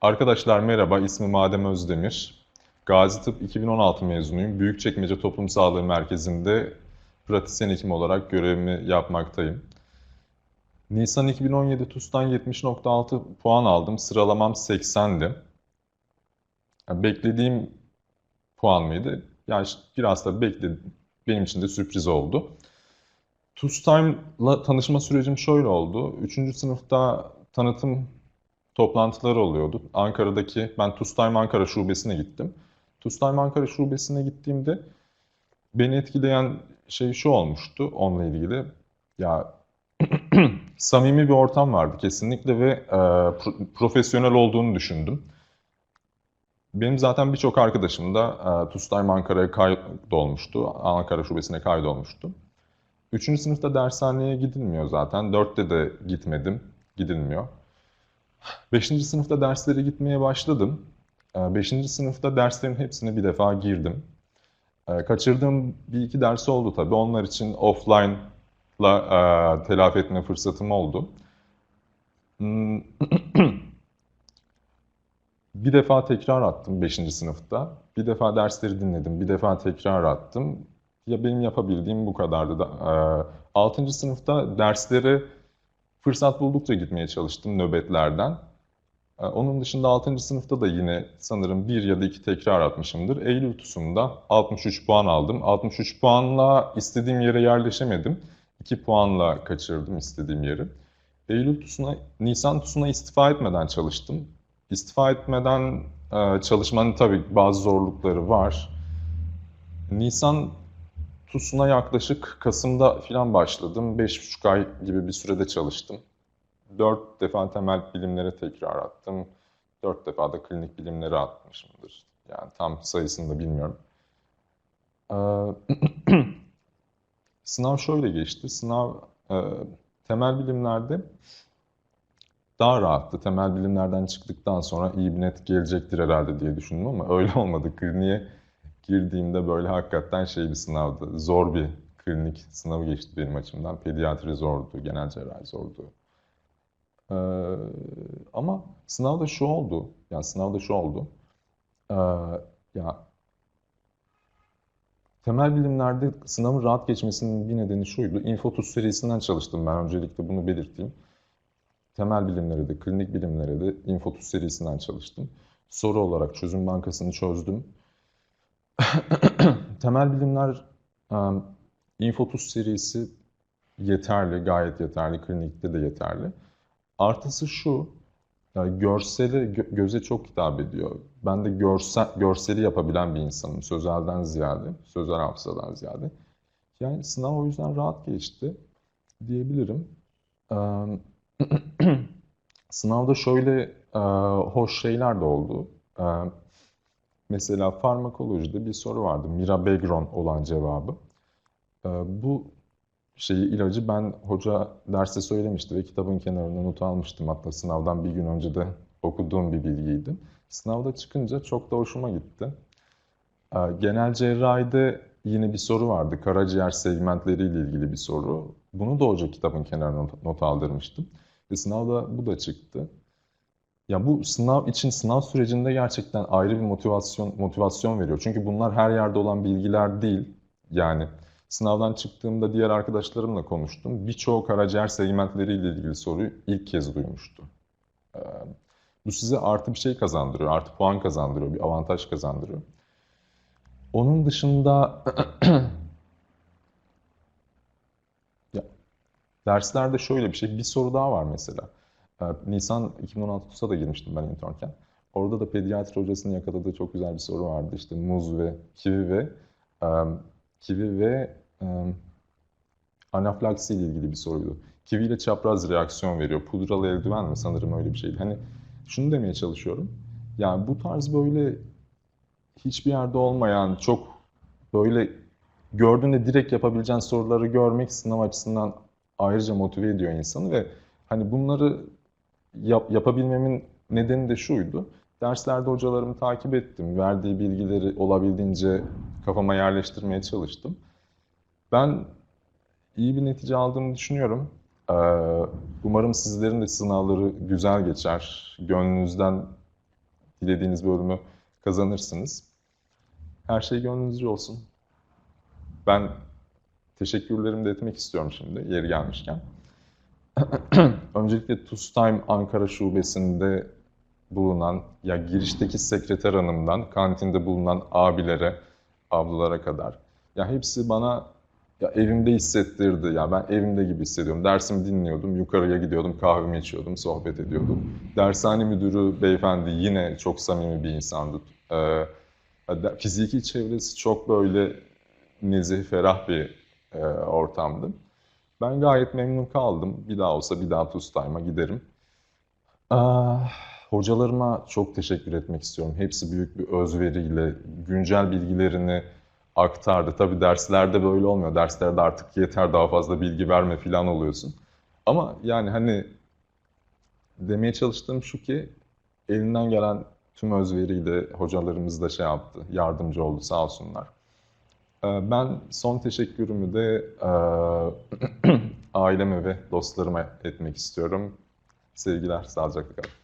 Arkadaşlar merhaba, ismim Adem Özdemir. Gazi Tıp 2016 mezunuyum. Büyükçekmece Toplum Sağlığı Merkezi'nde pratisyen hekim olarak görevimi yapmaktayım. Nisan 2017 TUS'tan 70.6 puan aldım. Sıralamam 80'di. Yani beklediğim puan mıydı? Yani biraz da bekledim. Benim için de sürpriz oldu. TUS Time'la tanışma sürecim şöyle oldu. Üçüncü sınıfta tanıtım toplantıları oluyordu. Ankara'daki, ben TUSTIME Ankara şubesine gittim. TUSTIME Ankara şubesine gittiğimde beni etkileyen şey şu olmuştu onunla ilgili. Ya samimi bir ortam vardı kesinlikle ve e, pro- profesyonel olduğunu düşündüm. Benim zaten birçok arkadaşım da e, TUSTIME Ankara'ya kaydolmuştu. Ankara şubesine kaydolmuştu. Üçüncü sınıfta dershaneye gidilmiyor zaten. Dörtte de gitmedim, gidilmiyor. Beşinci sınıfta derslere gitmeye başladım. Ee, Beşinci sınıfta derslerin hepsine bir defa girdim. Ee, Kaçırdığım bir iki ders oldu tabii. Onlar için offline'la e, telafi etme fırsatım oldu. Hmm, Bir defa tekrar attım beşinci sınıfta. Bir defa dersleri dinledim. Bir defa tekrar attım. Ya benim yapabildiğim bu kadardı. da. Ee, Altıncı sınıfta dersleri fırsat buldukça gitmeye çalıştım nöbetlerden. Ee, Onun dışında 6. sınıfta da yine sanırım bir ya da iki tekrar atmışımdır. Eylül TUS'umda 63 puan aldım. 63 puanla istediğim yere yerleşemedim. 2 puanla kaçırdım istediğim yeri. Eylül TUS'una, Nisan TUS'una istifa etmeden çalıştım. İstifa etmeden e, çalışmanın tabii bazı zorlukları var. Nisan TUS'una yaklaşık Kasım'da falan başladım. 5,5 ay gibi bir sürede çalıştım. 4 defa temel bilimlere tekrar attım. 4 defa da klinik bilimlere atmışımdır. Yani tam sayısını da bilmiyorum. Ee, sınav şöyle geçti. Sınav e, temel bilimlerde daha rahattı. Temel bilimlerden çıktıktan sonra iyi bir net gelecektir herhalde diye düşündüm ama öyle olmadı. Kliniğe girdiğimde böyle hakikaten şey bir sınavdı. Zor bir klinik sınavı geçti benim açımdan. Pediatri zordu, genel cerrahi zordu. Ee, ama sınavda şu oldu. Yani sınavda şu oldu. Ee, ya temel bilimlerde sınavın rahat geçmesinin bir nedeni şuydu. Infotus serisinden çalıştım ben öncelikle bunu belirteyim. Temel bilimlere de, klinik bilimlere de Infotus serisinden çalıştım. Soru olarak çözüm bankasını çözdüm. Temel bilimler um, Infotus serisi yeterli, gayet yeterli. Klinikte de yeterli. Artısı şu, yani görseli gö- göze çok hitap ediyor. Ben de görsel, görseli yapabilen bir insanım. Sözelden ziyade, sözel hafızadan ziyade. Yani sınav o yüzden rahat geçti diyebilirim. Eee, Sınavda şöyle eee, hoş şeyler de oldu. Eee, mesela farmakolojide bir soru vardı. Mirabegron olan cevabı. Eee, bu şeyi ilacı ben hoca derste söylemişti ve kitabın kenarına not almıştım. Hatta sınavdan bir gün önce de okuduğum bir bilgiydi. Sınavda çıkınca çok da hoşuma gitti. Ee, Genel cerrahide yine bir soru vardı. Karaciğer segmentleriyle ilgili bir soru. Bunu da hoca kitabın kenarına not aldırmıştım. Ve sınavda bu da çıktı. Ya bu sınav için sınav sürecinde gerçekten ayrı bir motivasyon motivasyon veriyor. Çünkü bunlar her yerde olan bilgiler değil. Yani sınavdan çıktığımda diğer arkadaşlarımla konuştum. Birçoğu karaciğer segmentleriyle ilgili soruyu ilk kez duymuştu. Ee, bu size artı bir şey kazandırıyor, artı puan kazandırıyor, bir avantaj kazandırıyor. Onun dışında ya, derslerde şöyle bir şey, bir soru daha var mesela. Ee, Nisan 2016 TUS'a da girmiştim ben internken. Orada da pediatri hocasının yakaladığı çok güzel bir soru vardı. İşte muz ve kivi ve em, kivi ve em, anafilaksi ile ilgili bir soruydu. Kivi ile çapraz reaksiyon veriyor. Pudralı eldiven mi? Sanırım öyle bir şeydi. Hani şunu demeye çalışıyorum. Yani bu tarz böyle hiçbir yerde olmayan, çok böyle gördüğünde direkt yapabileceğin soruları görmek sınav açısından ayrıca motive ediyor insanı ve hani bunları yap- yapabilmemin nedeni de şuydu. Derslerde hocalarımı takip ettim. Verdiği bilgileri olabildiğince kafama yerleştirmeye çalıştım. Ben iyi bir netice aldığımı düşünüyorum. Ee, umarım sizlerin de sınavları güzel geçer. Gönlünüzden dilediğiniz bölümü kazanırsınız. Her şey gönlünüzce olsun. Ben teşekkürlerimi de etmek istiyorum şimdi yeri gelmişken. Öncelikle TUSTIME Ankara Şubesi'nde bulunan, ya girişteki sekreter hanımdan, kantinde bulunan abilere, ablalara kadar. Ya hepsi bana ya evimde hissettirdi. Ya ben evimde gibi hissediyorum. Dersimi dinliyordum, yukarıya gidiyordum, kahvemi içiyordum, sohbet ediyordum. Dershane müdürü beyefendi yine çok samimi bir insandı. Ee, fiziki çevresi çok böyle nezih, ferah bir e, ortamdı. Ben gayet memnun kaldım. Bir daha olsa bir daha TUSTIME'a giderim. Ah, hocalarıma çok teşekkür etmek istiyorum. Hepsi büyük bir özveriyle güncel bilgilerini aktardı. Tabii derslerde böyle olmuyor. Derslerde artık yeter daha fazla bilgi verme falan oluyorsun. Ama yani hani demeye çalıştığım şu ki elinden gelen tüm özveriyle hocalarımız da şey yaptı, yardımcı oldu sağ olsunlar. Ee, Ben son teşekkürümü de eee, aileme ve dostlarıma etmek istiyorum. Sevgiler, sağlıcakla kalın.